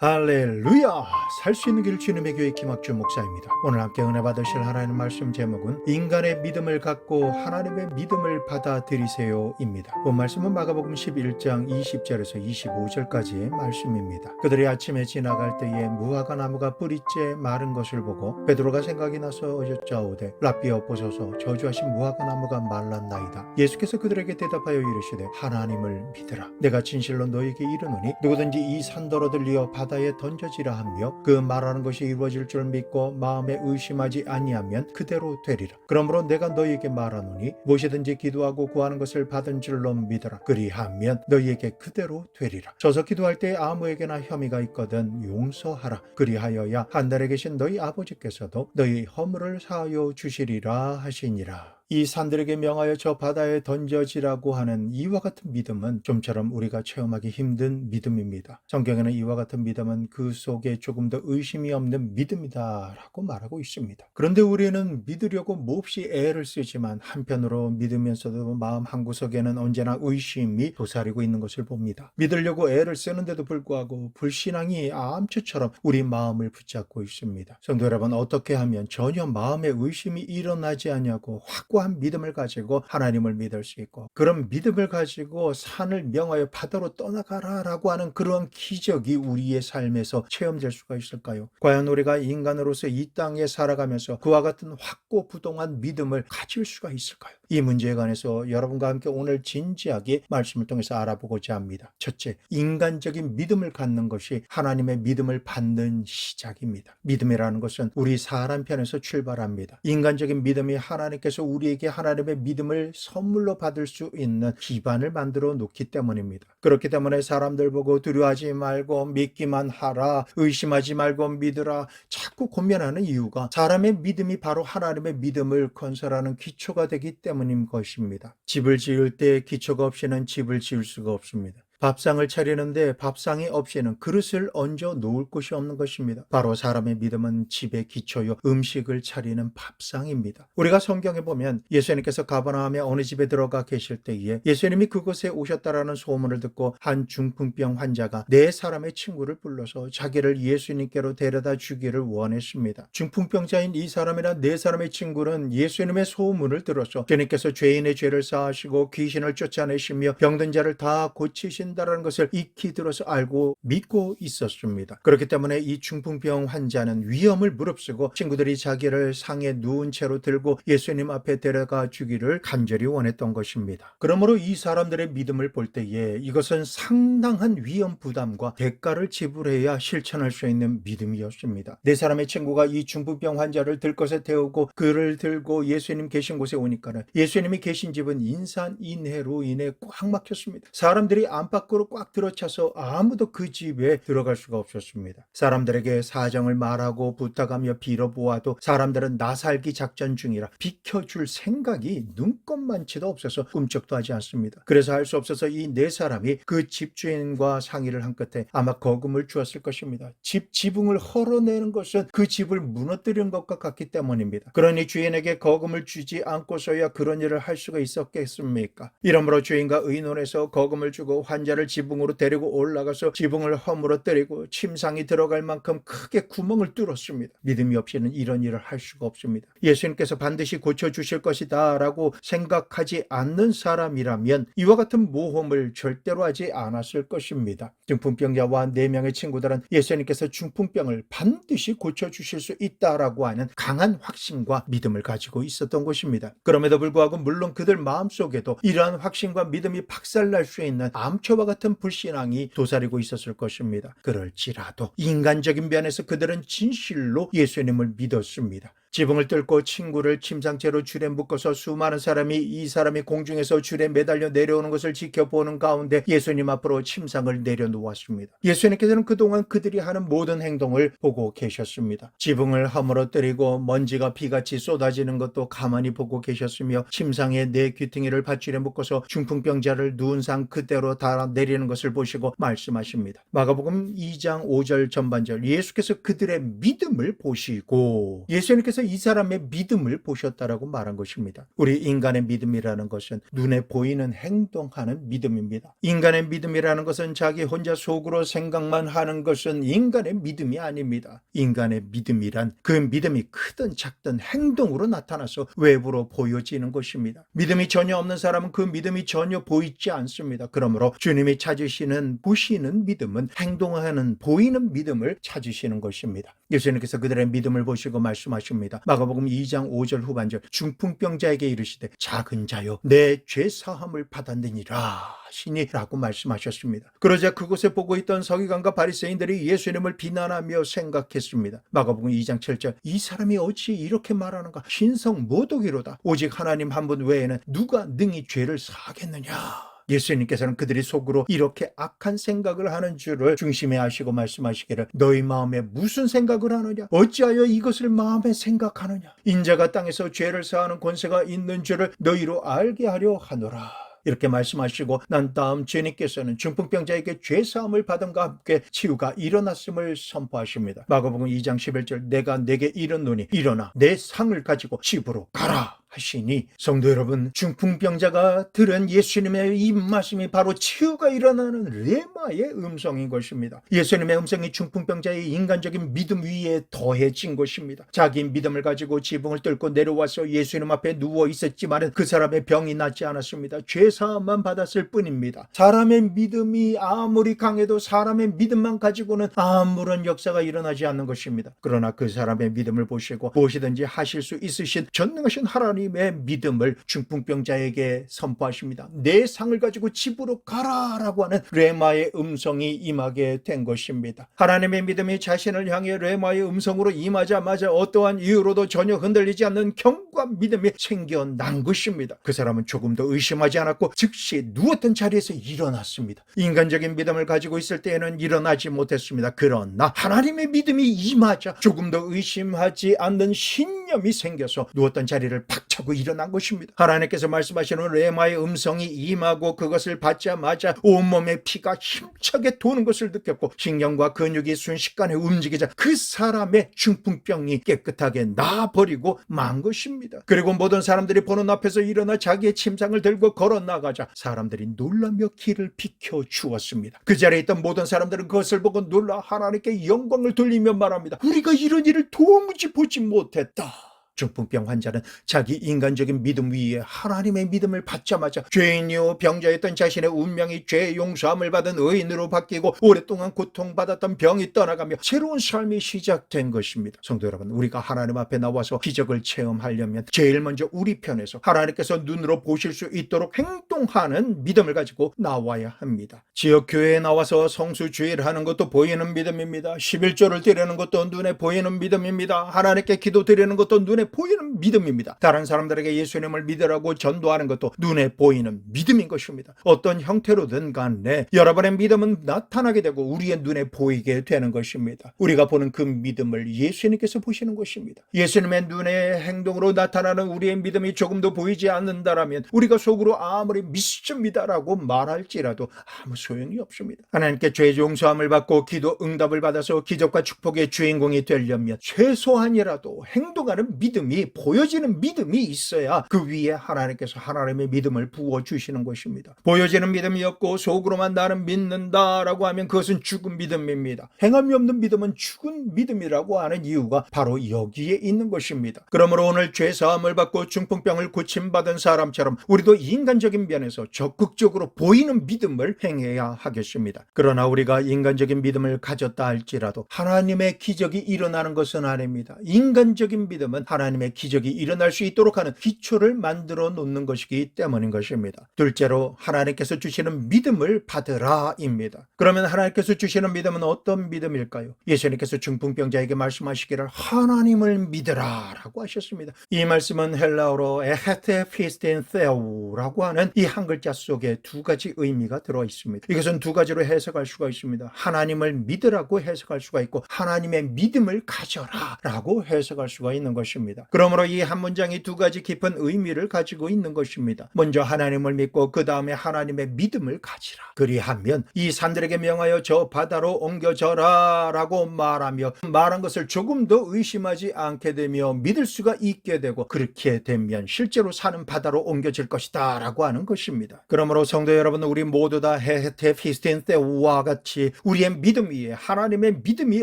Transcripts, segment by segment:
할렐루야! 살 수 있는 길 주님의 교회 김학주 목사입니다. 오늘 함께 은혜 받으실 하나님 말씀 제목은 인간의 믿음을 갖고 하나님의 믿음을 받아들이세요입니다. 본 말씀은 마가복음 11장 20절에서 25절까지의 말씀입니다. 그들이 아침에 지나갈 때에 무화과 나무가 뿌리째 마른 것을 보고 베드로가 생각이 나서 여짜오되 라비어 보소서 저주하신 무화과 나무가 말랐나이다. 예수께서 그들에게 대답하여 이르시되 하나님을 믿으라. 내가 진실로 너에게 이르노니 누구든지 이 산더러 들리어 바다에 던져지라 하며 그 말하는 것이 이루어질 줄 믿고 마음에 의심하지 아니하면 그대로 되리라. 그러므로 내가 너희에게 말하노니 무엇이든지 기도하고 구하는 것을 받은 줄로 믿어라. 그리하면 너희에게 그대로 되리라. 저서 기도할 때 아무에게나 혐의가 있거든 용서하라. 그리하여야 한달에 계신 너희 아버지께서도 너희 허물을 사하여 주시리라 하시니라. 이 산들에게 명하여 저 바다에 던져지라고 하는 이와 같은 믿음은 좀처럼 우리가 체험하기 힘든 믿음입니다. 성경에는 이와 같은 믿음은 그 속에 조금 더 의심이 없는 믿음이다라고 말하고 있습니다. 그런데 우리는 믿으려고 몹시 애를 쓰지만 한편으로 믿으면서도 마음 한구석에는 언제나 의심이 도사리고 있는 것을 봅니다. 믿으려고 애를 쓰는데도 불구하고 불신앙이 암초처럼 우리 마음을 붙잡고 있습니다. 성도 여러분 어떻게 하면 전혀 마음에 의심이 일어나지 않냐고 확고 한 믿음을 가지고 하나님을 믿을 수 있고 그런 믿음을 가지고 산을 명하여 바다로 떠나가라라고 하는 그러한 기적이 우리의 삶에서 체험될 수가 있을까요? 과연 우리가 인간으로서 이 땅에 살아가면서 그와 같은 확고 부동한 믿음을 가질 수가 있을까요? 이 문제에 관해서 여러분과 함께 오늘 진지하게 말씀을 통해서 알아보고자 합니다. 첫째, 인간적인 믿음을 갖는 것이 하나님의 믿음을 받는 시작입니다. 믿음이라는 것은 우리 사람 편에서 출발합니다. 인간적인 믿음이 하나님께서 우리에게 하나님의 믿음을 선물로 받을 수 있는 기반을 만들어 놓기 때문입니다. 그렇기 때문에 사람들 보고 두려워하지 말고 믿기만 하라, 의심하지 말고 믿으라, 자꾸 고민하는 이유가 사람의 믿음이 바로 하나님의 믿음을 건설하는 기초가 되기 때문입니다. 때문인 것입니다. 집을 지을 때 기초가 없이는 집을 지을 수가 없습니다. 밥상을 차리는데 밥상이 없이는 그릇을 얹어 놓을 곳이 없는 것입니다. 바로 사람의 믿음은 집의 기초요 음식을 차리는 밥상입니다. 우리가 성경에 보면 예수님께서 가버나움에 어느 집에 들어가 계실 때에 예수님이 그곳에 오셨다라는 소문을 듣고 한 중풍병 환자가 네 사람의 친구를 불러서 자기를 예수님께로 데려다 주기를 원했습니다. 중풍병자인 이 사람이나 네 사람의 친구는 예수님의 소문을 들어서 주님께서 죄인의 죄를 사하시고 귀신을 쫓아내시며 병든 자를 다 고치신 하신다는 것을 익히 들어서 알고 믿고 있었습니다. 그렇기 때문에 이 중풍병 환자는 위험을 무릅쓰고 친구들이 자기를 상에 누운 채로 들고 예수님 앞에 데려가 주기를 간절히 원했던 것입니다. 그러므로 이 사람들의 믿음을 볼 때에 이것은 상당한 위험 부담과 대가를 지불해야 실천할 수 있는 믿음이었습니다. 네 사람의 친구가 이 중풍병 환자를 들것에 태우고 그를 들고 예수님 계신 곳에 오니까는 예수님이 계신 집은 인산인해로 인해 꽉 막혔습니다. 사람들이 안팎 밖으로 꽉 들어차서 아무도 그 집에 들어갈 수가 없었습니다. 사람들에게 사정을 말하고 부탁하며 빌어보아도 사람들은 나살기 작전 중이라 비켜줄 생각이 눈꼽만치도 없어서 꿈쩍도 하지 않습니다. 그래서 할 수 없어서 이 네 사람이 그 집주인과 상의를 한 끝에 아마 거금을 주었을 것입니다. 집 지붕을 헐어내는 것은 그 집을 무너뜨리는 것과 같기 때문입니다. 그러니 주인에게 거금을 주지 않고서야 그런 일을 할 수가 있었겠습니까? 이러므로 주인과 의논해서 거금을 주고 환 환자를 지붕으로 데리고 올라가서 지붕을 허물어 때리고 침상이 들어갈 만큼 크게 구멍을 뚫었습니다. 믿음이 없이는 이런 일을 할 수가 없습니다. 예수님께서 반드시 고쳐주실 것이다 라고 생각하지 않는 사람이라면 이와 같은 모험을 절대로 하지 않았을 것입니다. 중풍병자와 네 명의 친구들은 예수님께서 중풍병을 반드시 고쳐주실 수 있다라고 하는 강한 확신과 믿음을 가지고 있었던 것입니다. 그럼에도 불구하고 물론 그들 마음속에도 이러한 확신과 믿음이 박살날 수 있는 암초 상처와 같은 불신앙이 도사리고 있었을 것입니다. 그럴지라도 인간적인 면에서 그들은 진실로 예수님을 믿었습니다. 지붕을 뚫고 친구를 침상째로 줄에 묶어서 수많은 사람이 이 사람이 공중에서 줄에 매달려 내려오는 것을 지켜보는 가운데 예수님 앞으로 침상을 내려놓았습니다. 예수님께서는 그동안 그들이 하는 모든 행동을 보고 계셨습니다. 지붕을 허물어뜨리고 먼지가 비같이 쏟아지는 것도 가만히 보고 계셨으며 침상에 내 귀퉁이를 밧줄에 묶어서 중풍병자를 누운 상 그대로 달아 내리는 것을 보시고 말씀하십니다. 마가복음 2장 5절 전반절 예수께서 그들의 믿음을 보시고 예수님께서 하나님께서 이 사람의 믿음을 보셨다라고 말한 것입니다. 우리 인간의 믿음이라는 것은 눈에 보이는 행동하는 믿음입니다. 인간의 믿음이라는 것은 자기 혼자 속으로 생각만 하는 것은 인간의 믿음이 아닙니다. 인간의 믿음이란 그 믿음이 크든 작든 행동으로 나타나서 외부로 보여지는 것입니다. 믿음이 전혀 없는 사람은 그 믿음이 전혀 보이지 않습니다. 그러므로 주님이 찾으시는 보시는 믿음은 행동하는 보이는 믿음을 찾으시는 것입니다. 예수님께서 그들의 믿음을 보시고 말씀하십니다. 마가복음 2장 5절 후반절 중풍병자에게 이르시되 작은 자여 내 죄 사함을 받았느니라 하시니라고 말씀하셨습니다. 그러자 그곳에 보고 있던 서기관과 바리새인들이 예수님을 비난하며 생각했습니다. 마가복음 2장 7절 이 사람이 어찌 이렇게 말하는가 신성 모독이로다 오직 하나님 한 분 외에는 누가 능히 죄를 사하겠느냐 예수님께서는 그들이 속으로 이렇게 악한 생각을 하는 줄을 중심에 하시고 말씀하시기를 너희 마음에 무슨 생각을 하느냐? 어찌하여 이것을 마음에 생각하느냐? 인자가 땅에서 죄를 사하는 권세가 있는 줄을 너희로 알게 하려 하노라. 이렇게 말씀하시고 난 다음 주님께서는 중풍병자에게 죄사함을 받음과 함께 치유가 일어났음을 선포하십니다. 마가복음 2장 11절 내가 내게 이르노니 일어나 내 상을 가지고 집으로 가라 하시니 성도 여러분 중풍병자가 들은 예수님의 이 말씀이 바로 치유가 일어나는 레마의 음성인 것입니다. 예수님의 음성이 중풍병자의 인간적인 믿음 위에 더해진 것입니다. 자기 믿음을 가지고 지붕을 뚫고 내려와서 예수님 앞에 누워 있었지만 그 사람의 병이 낫지 않았습니다. 죄사함만 받았을 뿐입니다. 사람의 믿음이 아무리 강해도 사람의 믿음만 가지고는 아무런 역사가 일어나지 않는 것입니다. 그러나 그 사람의 믿음을 보시고 무엇이든지 하실 수 있으신 전능하신 하나님 의 믿음을 중풍병자에게 선포하십니다. 내 상을 가지고 집으로 가라라고 하는 레마의 음성이 임하게 된 것입니다. 하나님의 믿음이 자신을 향해 레마의 음성으로 임하자마자 어떠한 이유로도 전혀 흔들리지 않는 견고한 믿음이 생겨난 것입니다. 그 사람은 조금도 의심하지 않았고 즉시 누웠던 자리에서 일어났습니다. 인간적인 믿음을 가지고 있을 때에는 일어나지 못했습니다. 그러나 하나님의 믿음이 임하자 조금도 의심하지 않는 신념이 생겨서 누웠던 자리를 팍차 고 일어난 것입니다. 하나님께서 말씀하시는 레마의 음성이 임하고 그것을 받자마자 온몸에 피가 힘차게 도는 것을 느꼈고 신경과 근육이 순식간에 움직이자 그 사람의 중풍병이 깨끗하게 나버리고 만 것입니다. 그리고 모든 사람들이 보는 앞에서 일어나 자기의 침상을 들고 걸어 나가자 사람들이 놀라며 길을 비켜 주었습니다. 그 자리에 있던 모든 사람들은 그것을 보고 놀라 하나님께 영광을 돌리며 말합니다. 우리가 이런 일을 도무지 보지 못했다. 중풍병 환자는 자기 인간적인 믿음 위에 하나님의 믿음을 받자마자 죄인이요 병자였던 자신의 운명이 죄 용서함을 받은 의인으로 바뀌고 오랫동안 고통받았던 병이 떠나가며 새로운 삶이 시작된 것입니다. 성도 여러분, 우리가 하나님 앞에 나와서 기적을 체험하려면 제일 먼저 우리 편에서 하나님께서 눈으로 보실 수 있도록 행동하는 믿음을 가지고 나와야 합니다. 지역 교회에 나와서 성수 주의를 하는 것도 보이는 믿음입니다. 11조를 드리는 것도 눈에 보이는 믿음입니다. 하나님께 기도 드리는 것도 눈에 보이는 믿음입니다. 다른 사람들에게 예수님을 믿으라고 전도하는 것도 눈에 보이는 믿음인 것입니다. 어떤 형태로든 간에 여러분의 믿음은 나타나게 되고 우리의 눈에 보이게 되는 것입니다. 우리가 보는 그 믿음을 예수님께서 보시는 것입니다. 예수님의 눈의 행동으로 나타나는 우리의 믿음이 조금도 보이지 않는다라면 우리가 속으로 아무리 믿습니다라고 말할지라도 아무 소용이 없습니다. 하나님께 죄 용서함을 받고 기도 응답을 받아서 기적과 축복의 주인공이 되려면 최소한이라도 행동하는 믿음 이 보여지는 믿음이 있어야 그 위에 하나님께서 하나님의 믿음을 부어 주시는 것입니다. 보여지는 믿음이 없고 속으로만 나는 믿는다라고 하면 그것은 죽은 믿음입니다. 행함이 없는 믿음은 죽은 믿음이라고 하는 이유가 바로 여기에 있는 것입니다. 그러므로 오늘 죄 사함을 받고 중풍병을 고침받은 사람처럼 우리도 인간적인 면에서 적극적으로 보이는 믿음을 행해야 하겠습니다. 그러나 우리가 인간적인 믿음을 가졌다 할지라도 하나님의 기적이 일어나는 것은 아닙니다. 인간적인 믿음은 하나님 의 기적이 일어날 수 있도록 하는 기초를 만들어 놓는 것이기 때문인 것입니다. 둘째로 하나님께서 주시는 믿음을 받으라입니다. 그러면 하나님께서 주시는 믿음은 어떤 믿음일까요? 예수님께서 중풍병자에게 말씀하시기를 하나님을 믿으라라고 하셨습니다. 이 말씀은 헬라어로 에헤테 피스틴 세우라고 하는 이 한 글자 속에 두 가지 의미가 들어 있습니다. 이것은 두 가지로 해석할 수가 있습니다. 하나님을 믿으라고 해석할 수가 있고 하나님의 믿음을 가져라라고 해석할 수가 있는 것입니다. 것입니다. 그러므로 이 한 문장이 두 가지 깊은 의미를 가지고 있는 것입니다. 먼저 하나님을 믿고 그 다음에 하나님의 믿음을 가지라. 그리하면 이 산들에게 명하여 저 바다로 옮겨져라 라고 말하며 말한 것을 조금 더 의심하지 않게 되며 믿을 수가 있게 되고 그렇게 되면 실제로 사는 바다로 옮겨질 것이다 라고 하는 것입니다. 그러므로 성도 여러분 우리 모두 다 헤헤테 피스틴 때와 같이 우리의 믿음 위에 하나님의 믿음이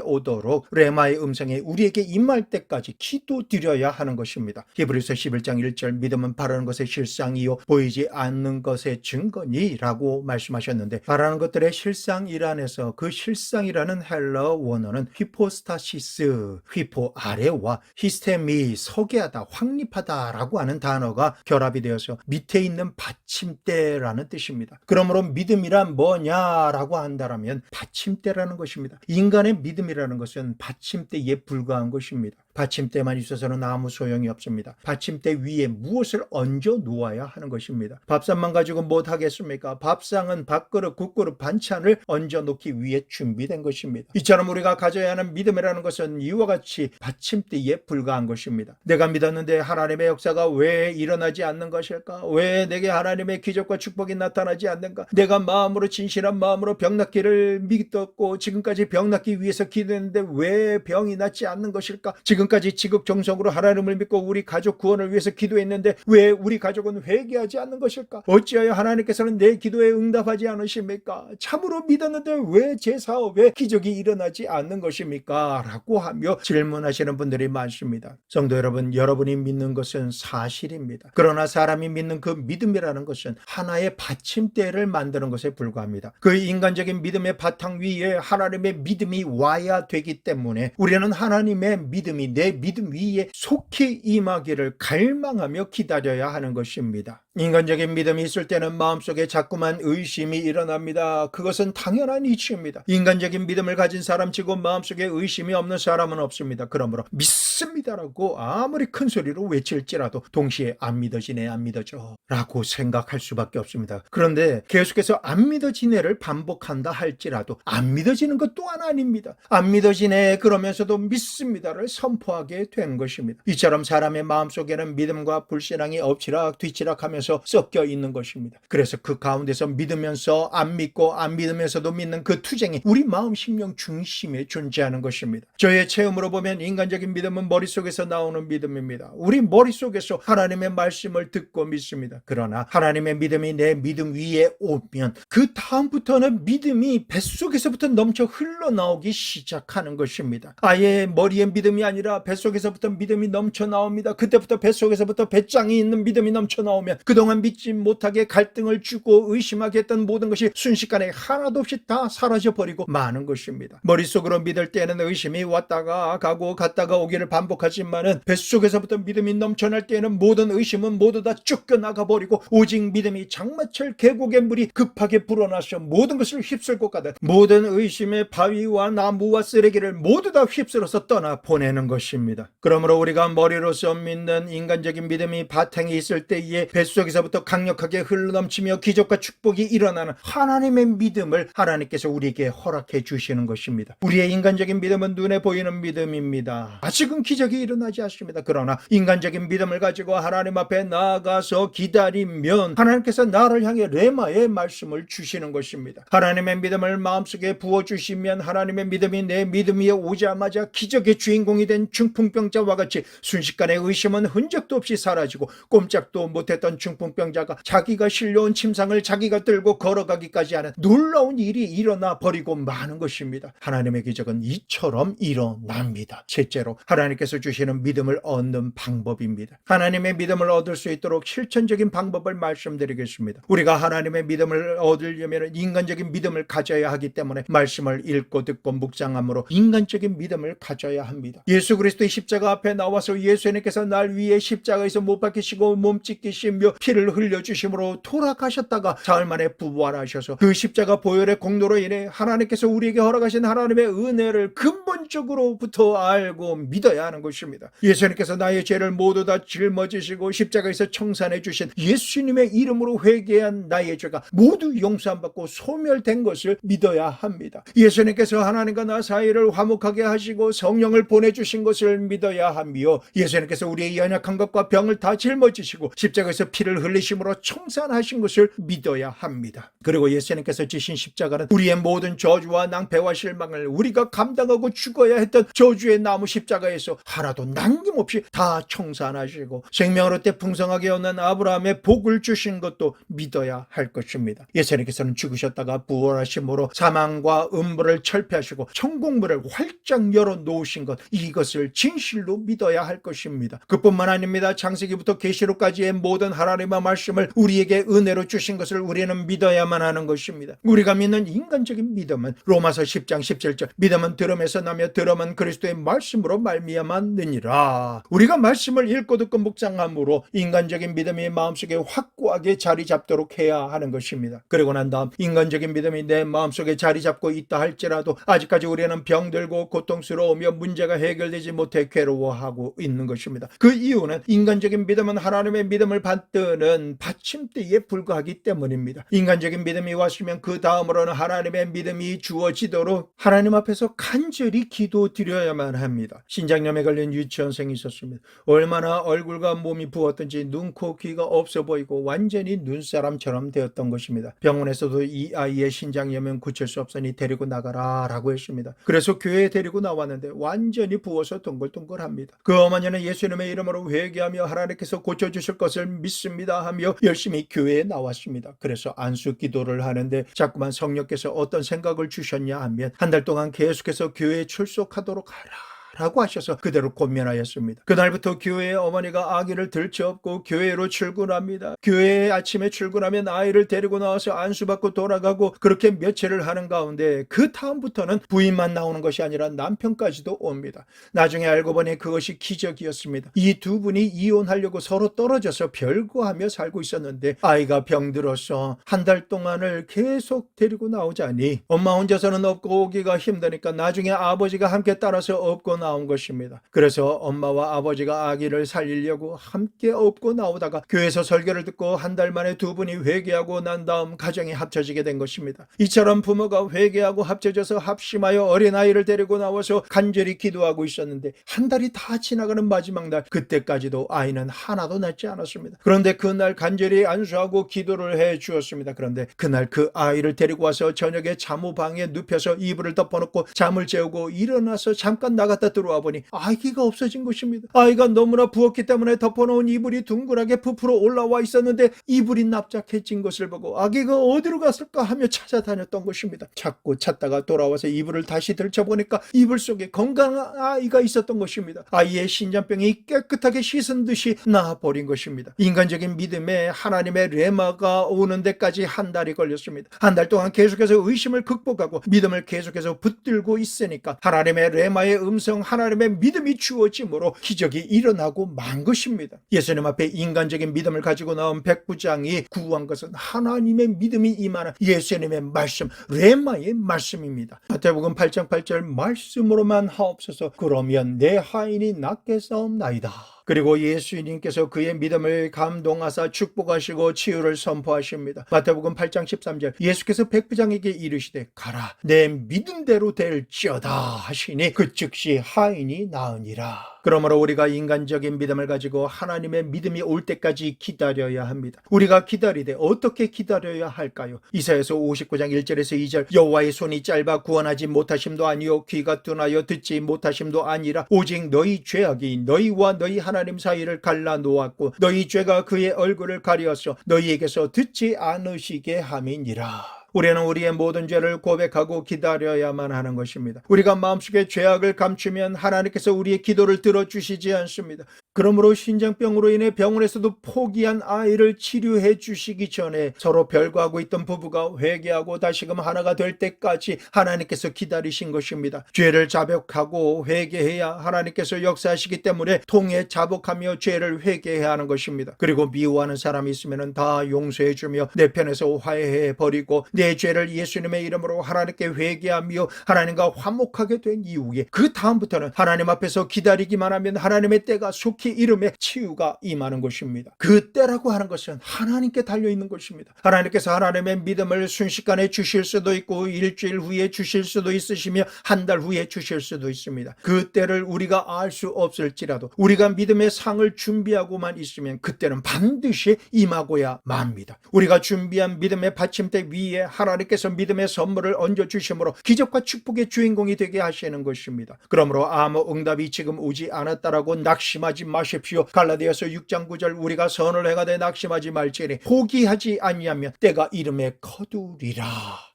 오도록 레마의 음성이 우리에게 임할 때까지 기도 드려야 하는 것입니다. 히브리서 11장 1절 믿음은 바라는 것의 실상이요 보이지 않는 것의 증거니라고 말씀하셨는데 바라는 것들의 실상이란에서 그 실상이라는 헬러 원어는 휘포스타시스 휘포 아래와 히스테미 서게하다 확립하다라고 하는 단어가 결합이 되어서 밑에 있는 받침대라는 뜻입니다. 그러므로 믿음이란 뭐냐라고 한다라면 받침대라는 것입니다. 인간의 믿음이라는 것은 받침대에 불과한 것입니다. 받침대만 있어서는 아무 소용이 없습니다. 받침대 위에 무엇을 얹어 놓아야 하는 것입니다. 밥상만 가지고 못 하겠습니까? 밥상은 밥그릇, 국그릇, 반찬을 얹어 놓기 위해 준비된 것입니다. 이처럼 우리가 가져야 하는 믿음이라는 것은 이와 같이 받침대에 불과한 것입니다. 내가 믿었는데 하나님의 역사가 왜 일어나지 않는 것일까? 왜 내게 하나님의 기적과 축복이 나타나지 않는가? 내가 마음으로 진실한 마음으로 병 낫기를 믿었고 지금까지 병 낫기 위해서 기도했는데 왜 병이 낫지 않는 것일까? 지금까지 지극정성으로 하나님을 믿고 우리 가족 구원을 위해서 기도했는데 왜 우리 가족은 회개하지 않는 것일까? 어찌하여 하나님께서는 내 기도에 응답하지 않으십니까? 참으로 믿었는데 왜 제 사업에 기적이 일어나지 않는 것입니까? 라고 하며 질문하시는 분들이 많습니다. 성도 여러분, 여러분이 믿는 것은 사실입니다. 그러나 사람이 믿는 그 믿음이라는 것은 하나의 받침대를 만드는 것에 불과합니다. 그 인간적인 믿음의 바탕 위에 하나님의 믿음이 와야 되기 때문에 우리는 하나님의 믿음이 내 믿음 위에 속히 임하기를 갈망하며 기다려야 하는 것입니다. 인간적인 믿음이 있을 때는 마음속에 자꾸만 의심이 일어납니다. 그것은 당연한 이치입니다. 인간적인 믿음을 가진 사람 치고 마음속에 의심이 없는 사람은 없습니다. 그러므로 믿습니다라고 아무리 큰 소리로 외칠지라도 동시에 안 믿어지네 안 믿어져 라고 생각할 수밖에 없습니다. 그런데 계속해서 안 믿어지네를 반복한다 할지라도 안 믿어지는 것 또한 아닙니다. 안 믿어지네 그러면서도 믿습니다를 선포하게 된 것입니다. 이처럼 사람의 마음속에는 믿음과 불신앙이 엎치락 뒤치락 하면서 섞여 있는 것입니다. 그래서 그 가운데서 믿으면서 안 믿고 안 믿으면서도 믿는 그 투쟁이 우리 마음 심령 중심에 존재하는 것입니다. 저의 체험으로 보면 인간적인 믿음은 머릿속에서 나오는 믿음입니다. 우리 머릿속에서 하나님의 말씀을 듣고 믿습니다. 그러나 하나님의 믿음이 내 믿음 위에 오면 그 다음부터는 믿음이 뱃속에서부터 넘쳐 흘러나오기 시작하는 것입니다. 아예 머리에 믿음이 아니라 뱃속에서부터 믿음이 넘쳐 나옵니다. 그때부터 뱃속에서부터 배짱이 있는 믿음이 넘쳐 나오면 그 동안 믿지 못하게 갈등을 주고 의심하게 했던 모든 것이 순식간에 하나도 없이 다 사라져 버리고 마는 것입니다. 머릿속으로 믿을 때는 의심이 왔다가 가고 갔다가 오기를 반복하지만은 뱃속에서부터 믿음이 넘쳐날 때에는 모든 의심은 모두 다 쫓겨나가 버리고 오직 믿음이 장마철 계곡의 물이 급하게 불어나서 모든 것을 휩쓸고 가듯 모든 의심의 바위와 나무와 쓰레기를 모두 다 휩쓸어서 떠나 보내는 것입니다. 그러므로 우리가 머리로서 믿는 인간적인 믿음이 바탕에 있을 때에 뱃속 에서부터 강력하게 흘러넘치며 기적과 축복이 일어나는 하나님의 믿음을 하나님께서 우리에게 허락해 주시는 것입니다. 우리의 인간적인 믿음은 눈에 보이는 믿음입니다. 아직은 기적이 일어나지 않습니다. 그러나 인간적인 믿음을 가지고 하나님 앞에 나아가서 기다리면 하나님께서 나를 향해 레마의 말씀을 주시는 것입니다. 하나님의 믿음을 마음속에 부어주시면 하나님의 믿음이 내 믿음 위에 오자마자 기적의 주인공이 된 중풍병자와 같이 순식간에 의심은 흔적도 없이 사라지고 꼼짝도 못했던 중풍 병자가 자기가 실려온 침상을 자기가 들고 걸어가기까지 하는 놀라운 일이 일어나 버리고 마는 것입니다. 하나님의 기적은 이처럼 일어납니다. 셋째로 하나님께서 주시는 믿음을 얻는 방법입니다. 하나님의 믿음을 얻을 수 있도록 실천적인 방법을 말씀드리겠습니다. 우리가 하나님의 믿음을 얻으려면 인간적인 믿음을 가져야 하기 때문에 말씀을 읽고 듣고 묵상함으로 인간적인 믿음을 가져야 합니다. 예수 그리스도의 십자가 앞에 나와서 예수님께서 날 위해 십자가에서 못 박히시고 몸 찢기시며 피를 흘려 주심으로 돌아가셨다가 사흘 만에 부활하셔서 그 십자가 보혈의 공로로 인해 하나님께서 우리에게 허락하신 하나님의 은혜를 근본적으로 인간적으로부터 알고 믿어야 하는 것입니다. 예수님께서 나의 죄를 모두 다 짊어지시고 십자가에서 청산해 주신 예수님의 이름으로 회개한 나의 죄가 모두 용서받고 소멸된 것을 믿어야 합니다. 예수님께서 하나님과 나 사이를 화목하게 하시고 성령을 보내주신 것을 믿어야 하며 예수님께서 우리의 연약한 것과 병을 다 짊어지시고 십자가에서 피를 흘리심으로 청산하신 것을 믿어야 합니다. 그리고 예수님께서 지신 십자가는 우리의 모든 저주와 낭패와 실망을 우리가 감당하고 죽어야 했던 저주의 나무 십자가에서 하나도 남김없이 다 청산하시고 생명으로 때 풍성하게 얻는 아브라함의 복을 주신 것도 믿어야 할 것입니다. 예수님께서는 죽으셨다가 부활하심으로 사망과 음부를 철폐하시고 천국문을 활짝 열어 놓으신 것 이것을 진실로 믿어야 할 것입니다. 그뿐만 아닙니다. 창세기부터 계시록까지의 모든 하나님의 말씀을 우리에게 은혜로 주신 것을 우리는 믿어야만 하는 것입니다. 우리가 믿는 인간적인 믿음은 로마서 10장 17절 믿음은 들음에서 나며 들음은 그리스도의 말씀으로 말미암았느니라. 우리가 말씀을 읽고 듣고 묵상함으로 인간적인 믿음이 마음속에 확고하게 자리 잡도록 해야 하는 것입니다. 그리고 난 다음 인간적인 믿음이 내 마음속에 자리 잡고 있다 할지라도 아직까지 우리는 병들고 고통스러우며 문제가 해결되지 못해 괴로워하고 있는 것입니다. 그 이유는 인간적인 믿음은 하나님의 믿음을 받드는 받침대에 불과하기 때문입니다. 인간적인 믿음이 왔으면 그 다음으로는 하나님의 믿음이 주어지도록 하나님 앞에서 간절히 기도 드려야만 합니다. 신장염에 걸린 유치원생이 있었습니다. 얼마나 얼굴과 몸이 부었던지 눈, 코, 귀가 없어 보이고 완전히 눈사람처럼 되었던 것입니다. 병원에서도 이 아이의 신장염은 고칠 수 없으니 데리고 나가라 라고 했습니다. 그래서 교회에 데리고 나왔는데 완전히 부어서 동글동글합니다. 그 어머니는 예수님의 이름으로 회개하며 하나님께서 고쳐주실 것을 믿습니다 하며 열심히 교회에 나왔습니다. 그래서 안수 기도를 하는데 자꾸만 성령께서 어떤 생각을 주셨냐 하면 한 달 동안 계속해서 교회에 출석하도록 하라. 라고 하셔서 그대로 권면하였습니다. 그날부터 교회에 어머니가 아기를 들쳐업고 교회로 출근합니다. 교회에 아침에 출근하면 아이를 데리고 나와서 안수받고 돌아가고 그렇게 며칠을 하는 가운데 그 다음부터는 부인만 나오는 것이 아니라 남편까지도 옵니다. 나중에 알고 보니 그것이 기적이었습니다. 이 두 분이 이혼하려고 서로 떨어져서 별거하며 살고 있었는데 아이가 병들어서 한 달 동안을 계속 데리고 나오자니 엄마 혼자서는 업고 오기가 힘드니까 나중에 아버지가 함께 따라서 업고 나온 것입니다. 그래서 엄마와 아버지가 아기를 살리려고 함께 업고 나오다가 교회에서 설교를 듣고 한 달 만에 두 분이 회개하고 난 다음 가정이 합쳐지게 된 것입니다. 이처럼 부모가 회개하고 합쳐져서 합심하여 어린아이를 데리고 나와서 간절히 기도하고 있었는데 한 달이 다 지나가는 마지막 날 그때까지도 아이는 하나도 낳지 않았습니다. 그런데 그날 간절히 안수하고 기도를 해 주었습니다. 그런데 그날 그 아이를 데리고 와서 저녁에 자모방에 눕혀서 이불을 덮어놓고 잠을 재우고 일어나서 잠깐 나갔다 들어와 보니 아기가 없어진 것입니다. 아이가 너무나 부었기 때문에 덮어놓은 이불이 둥글하게 부풀어 올라와 있었는데 이불이 납작해진 것을 보고 아기가 어디로 갔을까 하며 찾아다녔던 것입니다. 찾고 찾다가 돌아와서 이불을 다시 들춰보니까 이불 속에 건강한 아이가 있었던 것입니다. 아이의 신장병이 깨끗하게 씻은 듯이 나아버린 것입니다. 인간적인 믿음에 하나님의 레마가 오는 데까지 한 달이 걸렸습니다. 한 달 동안 계속해서 의심을 극복하고 믿음을 계속해서 붙들고 있으니까 하나님의 레마의 음성 하나님의 믿음이 주어짐으로 기적이 일어나고 만 것입니다. 예수님 앞에 인간적인 믿음을 가지고 나온 백부장이 구한 것은 하나님의 믿음이 임하는 예수님의 말씀, 레마의 말씀입니다. 마태복음 8장 8절 말씀으로만 하옵소서 그러면 내 하인이 낫게 싸움나이다. 그리고 예수님께서 그의 믿음을 감동하사 축복하시고 치유를 선포하십니다. 마태복음 8장 13절 예수께서 백부장에게 이르시되 가라 내 믿음대로 될지어다 하시니 그 즉시 하인이 나으니라. 그러므로 우리가 인간적인 믿음을 가지고 하나님의 믿음이 올 때까지 기다려야 합니다. 우리가 기다리되 어떻게 기다려야 할까요? 이사야서 59장 1절에서 2절 여호와의 손이 짧아 구원하지 못하심도 아니요 귀가 둔하여 듣지 못하심도 아니라 오직 너희 죄악이 너희와 너희 하나 님 사이를 갈라 놓았고 너희 죄가 그의 얼굴을 가리어서 너희에게서 듣지 않으시게 함이니라. 우리는 우리의 모든 죄를 고백하고 기다려야만 하는 것입니다. 우리가 마음속에 죄악을 감추면 하나님께서 우리의 기도를 들어주시지 않습니다. 그러므로 신장병으로 인해 병원에서도 포기한 아이를 치료해 주시기 전에 서로 별거하고 있던 부부가 회개하고 다시금 하나가 될 때까지 하나님께서 기다리신 것입니다. 죄를 자복하고 회개해야 하나님께서 역사하시기 때문에 통해 자복하며 죄를 회개해야 하는 것입니다. 그리고 미워하는 사람이 있으면 다 용서해 주며 내 편에서 화해해 버리고 내 죄를 예수님의 이름으로 하나님께 회개하며 하나님과 화목하게 된 이후에 그 다음부터는 하나님 앞에서 기다리기만 하면 하나님의 때가 속히 이름에 치유가 임하는 것입니다. 그 때라고 하는 것은 하나님께 달려 있는 것입니다. 하나님께서 하나님의 믿음을 순식간에 주실 수도 있고 일주일 후에 주실 수도 있으시며 한 달 후에 주실 수도 있습니다. 그 때를 우리가 알 수 없을지라도 우리가 믿음의 상을 준비하고만 있으면 그때는 반드시 임하고야 맙니다. 우리가 준비한 믿음의 받침대 위에 하나님께서 믿음의 선물을 얹어 주심으로 기적과 축복의 주인공이 되게 하시는 것입니다. 그러므로 아무 응답이 지금 오지 않았다라고 낙심하지 마십시오. 갈라디아서 6장 9절 우리가 선을 행하되 낙심하지 말지니 포기하지 아니하면 때가 이름에 거두리라.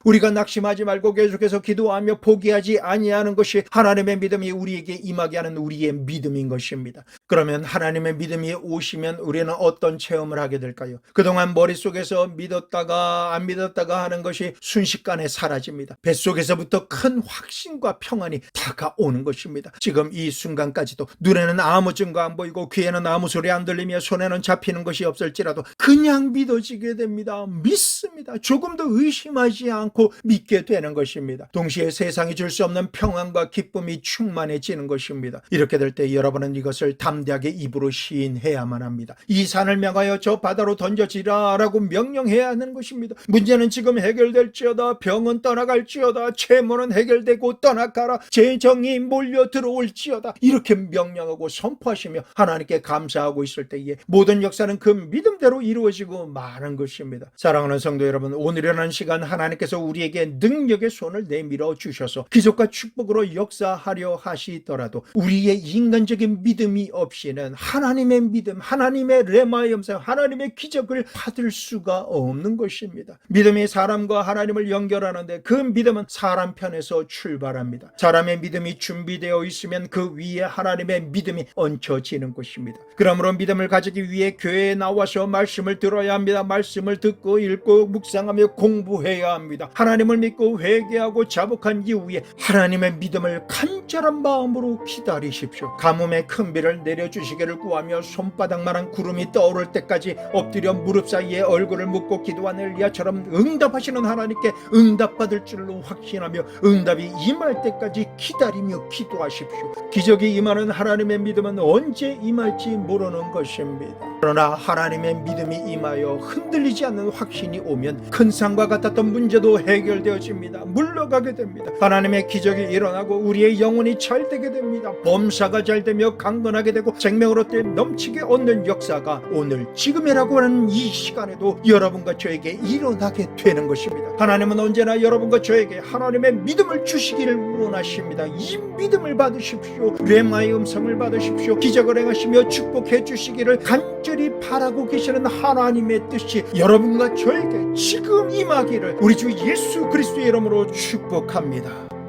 우리가 낙심하지 말고 계속해서 기도하며 포기하지 아니하는 것이 하나님의 믿음이 우리에게 임하게 하는 우리의 믿음인 것입니다. 그러면 하나님의 믿음이 오시면 우리는 어떤 체험을 하게 될까요? 그동안 머릿속에서 믿었다가 안 믿었다가 하는 것이 순식간에 사라집니다. 뱃속에서부터 큰 확신과 평안이 다가오는 것입니다. 지금 이 순간까지도 눈에는 아무 증거 안 보이고 귀에는 아무 소리 안 들리며 손에는 잡히는 것이 없을지라도 그냥 믿어지게 됩니다. 믿습니다. 조금도 의심하지 않고 믿게 되는 것입니다. 동시에 세상이 줄 수 없는 평안과 기쁨이 충만해지는 것입니다. 이렇게 될 때 여러분은 이것을 담대하게 입으로 시인해야만 합니다. 이 산을 명하여 저 바다로 던져지라라고 명령해야 하는 것입니다. 문제는 지금 해결될지어다 병은 떠나갈지어다 채무는 해결되고 떠나가라 재정이 몰려 들어올지어다 이렇게 명령하고 선포하시며 하나님께 감사하고 있을 때에 모든 역사는 그 믿음대로 이루어지고 마는 것입니다. 사랑하는 성도 여러분 오늘이라는 시간 하나님께서 우리에게 능력의 손을 내밀어 주셔서 기적과 축복으로 역사하려 하시더라도 우리의 인간적인 믿음이 없이는 하나님의 믿음, 하나님의 레마의 염색, 하나님의 기적을 받을 수가 없는 것입니다. 믿음이 사람과 하나님을 연결하는데 그 믿음은 사람 편에서 출발합니다. 사람의 믿음이 준비되어 있으면 그 위에 하나님의 믿음이 얹혀지는 것입니다. 그러므로 믿음을 가지기 위해 교회에 나와서 말씀을 들어야 합니다. 말씀을 듣고 읽고 묵상하며 공부해야 합니다. 하나님을 믿고 회개하고 자복한 이후에 하나님의 믿음을 간절한 마음으로 기다리십시오. 가뭄의 큰 비를 내려주시기를 구하며 손바닥만한 구름이 떠오를 때까지 엎드려 무릎 사이에 얼굴을 묻고 기도하는 엘리야처럼 응답하시는 하나님께 응답받을 줄로 확신하며 응답이 임할 때까지 기다리며 기도하십시오. 기적이 임하는 하나님의 믿음은 언제 임할지 모르는 것입니다. 그러나 하나님의 믿음이 임하여 흔들리지 않는 확신이 오면 큰 산과 같았던 문제도 해결되어집니다. 물러가게 됩니다. 하나님의 기적이 일어나고 우리의 영혼이 잘 되게 됩니다. 범사가 잘 되며 강건하게 되고 생명으로 때 넘치게 얻는 역사가 오늘 지금이라고 하는 이 시간에도 여러분과 저에게 일어나게 되는 것입니다. 하나님은 언제나 여러분과 저에게 하나님의 믿음을 주시기를 원하십니다. 이 믿음을 받으십시오. 레마의 음성을 받으십시오. 기적을 행하시며 축복해 주시기를 간절히 바라고 계시는 하나님의 뜻이 여러분과 저에게 지금 임하기를 우리 주 예수 그리스도의 이름으로 축복합니다.